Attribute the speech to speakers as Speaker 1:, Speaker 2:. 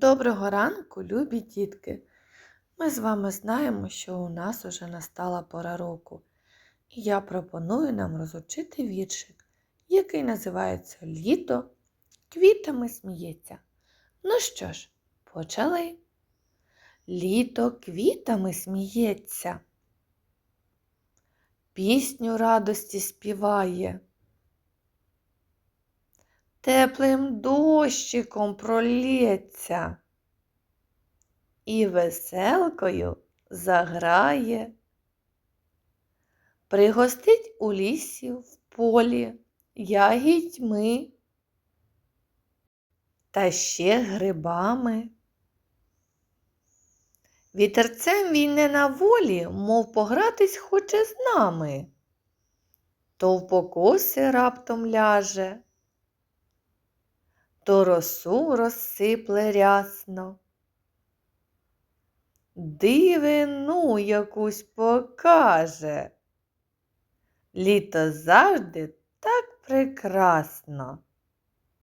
Speaker 1: Доброго ранку, любі дітки! Ми з вами знаємо, що у нас уже настала пора року, і я пропоную нам розучити віршик, який називається Літо квітами сміється. Ну що ж, почали. Літо квітами сміється, пісню радості співає, теплим дощиком пролється і веселкою заграє, пригостить у лісі в полі ягідьми та ще грибами. Вітерцем він не на волі, мов погратись хоче з нами, то в покоси раптом ляже, то росу розсипле рясно. Дивину якусь покаже. Літо завжди так прекрасно.